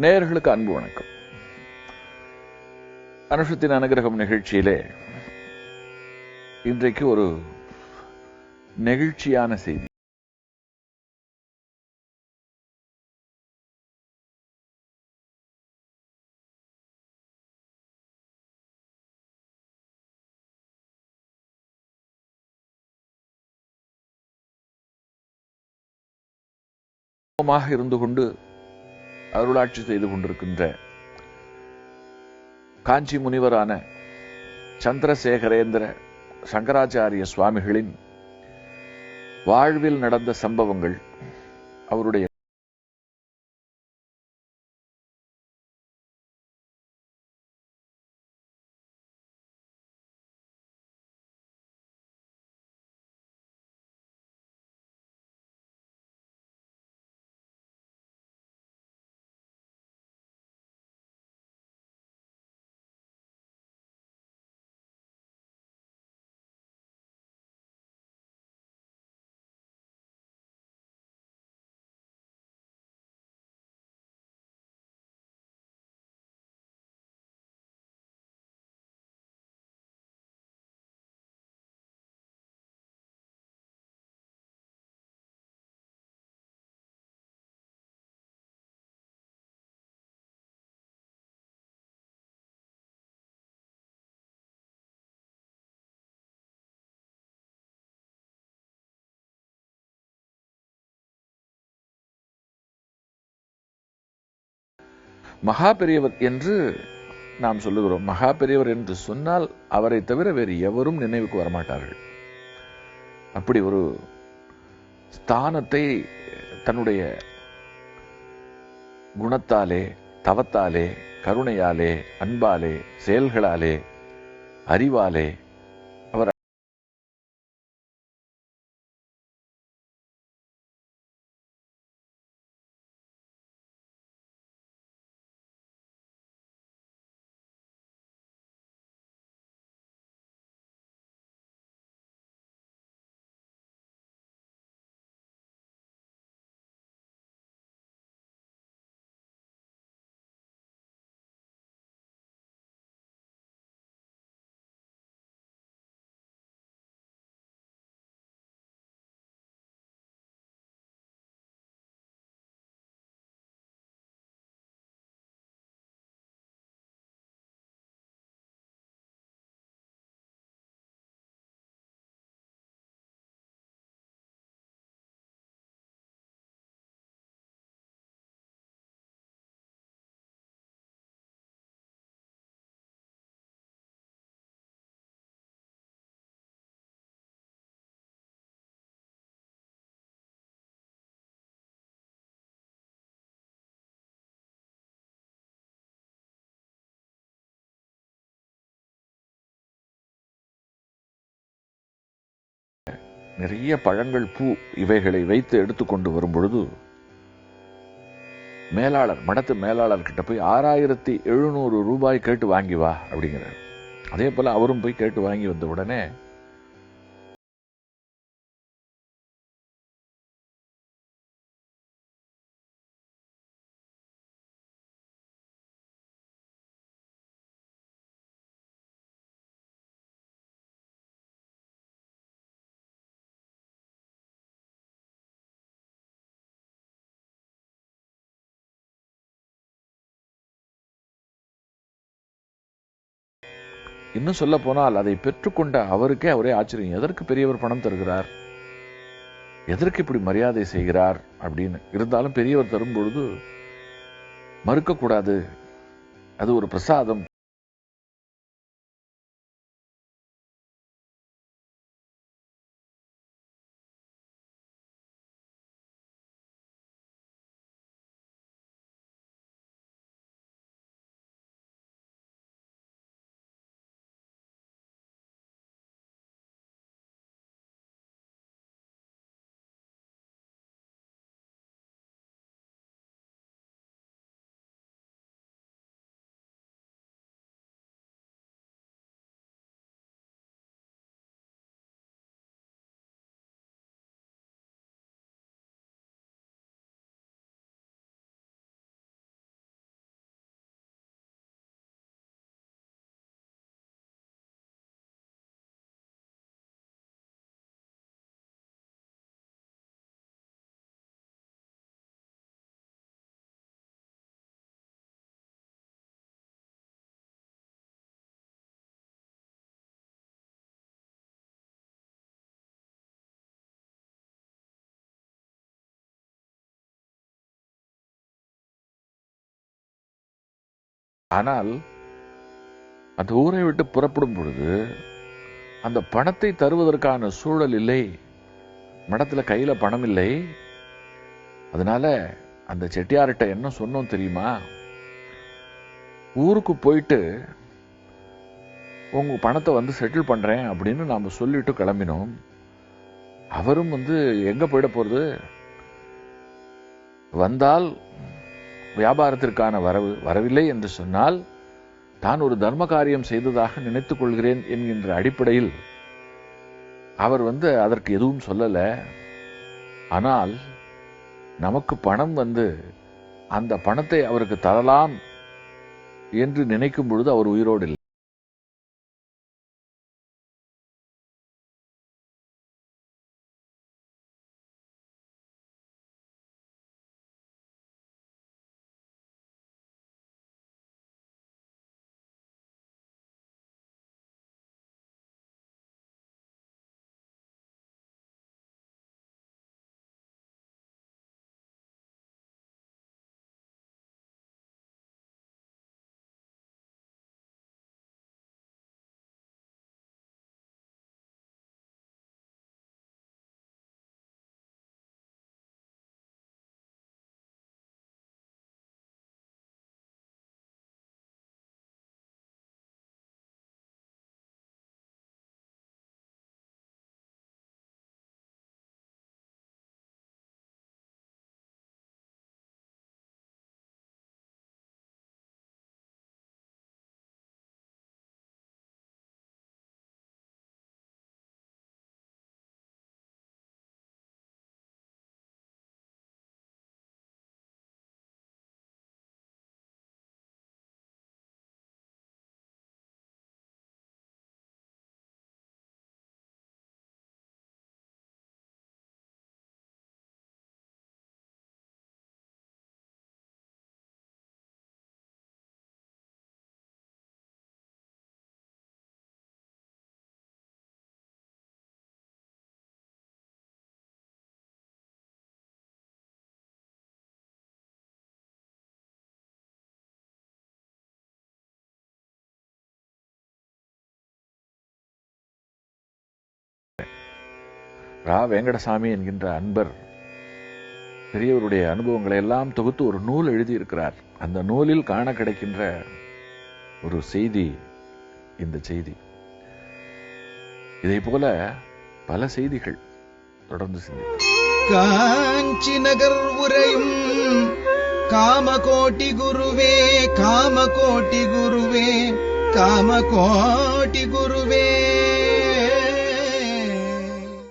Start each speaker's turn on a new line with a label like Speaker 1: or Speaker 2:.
Speaker 1: நேயர்களுக்கு அன்பு வணக்கம். அனுஷத்தின் அனுகிரகம் நிகழ்ச்சியிலே இன்றைக்கு ஒரு நெகிழ்ச்சியான செய்தி. இருந்து கொண்டு அருளாட்சி செய்து கொண்டிருக்கின்ற காஞ்சி முனிவரான சந்திரசேகரேந்திர சங்கராச்சாரிய சுவாமிகளின் வாழ்வில் நடந்த சம்பவங்கள் அவருடைய மகா பெரியவர் என்று நாம் சொல்லுகிறோம். மகா பெரியவர் என்று சொன்னால் அவரை தவிர வேறு எவரும் நினைவுக்கு வரமாட்டார்கள். அப்படி ஒரு ஸ்தானத்தை தன்னுடைய குணத்தாலே தவத்தாலே கருணையாலே அன்பாலே செயல்களாலே அறிவாலே நிறைய பழங்கள் பூ இவைகளை வைத்து எடுத்துக்கொண்டு வரும் பொழுது மேலாளர் மடத்து மேலாளர் கிட்ட போய் ஆறாயிரத்தி எழுநூறு ரூபாய் கேட்டு வாங்கி வா அப்படிங்கிறார். அதே போல அவரும் போய் கேட்டு வாங்கி வந்த உடனே இன்னும் சொல்ல போனால் அதை பெற்றுக்கொண்ட அவருக்கே அவரே ஆச்சரியம். எதற்கு பெரியவர் பணம் தருகிறார்? எதற்கு இப்படி மரியாதை செய்கிறார்? அப்படின்னு. இருந்தாலும் பெரியவர் தரும்பொழுது மறுக்கக்கூடாது. அது ஒரு பிரசாதம். ஆனால் அந்த ஊரை விட்டு புறப்படும் பொழுது அந்த பணத்தை தருவதற்கான சூழல் இல்லை. மடத்தில் கையில பணம் இல்லை. அதனால அந்த செட்டியார்கிட்ட என்ன சொன்னோம் தெரியுமா? ஊருக்கு போயிட்டு உங்க பணத்தை வந்து செட்டில் பண்றேன் அப்படின்னு நாம சொல்லிட்டு கிளம்பினோம். அவரும் வந்து எங்க போயிட போறது? வந்தால் வியாபாரத்திற்கான வரவு வரவில்லை என்று சொன்னால் தான் ஒரு தர்ம காரியம் செய்ததாக நினைத்துக் கொள்கிறேன் என்கின்ற அடிப்படையில் அவர் வந்து அதற்கு எதுவும் சொல்லலை. ஆனால் நமக்கு பணம் வந்து அந்த பணத்தை அவருக்கு தரலாம் என்று நினைக்கும் பொழுது அவர் உயிரோடு இல்லை. ரா வெங்கடசாமி என்கின்ற அன்பர் பெரியவருடைய அனுபவங்களை எல்லாம் தொகுத்து ஒரு நூல் எழுதியிருக்கிறார். அந்த நூலில் காண கிடைக்கின்ற ஒரு செய்தி இந்த செய்தி. இதை போல பல செய்திகள் தொடர்ந்து சிந்திப்போம்
Speaker 2: காஞ்சி நகர் உரையும் காமகோட்டி குருவே காமகோட்டி குருவே காமகோட்டி குரு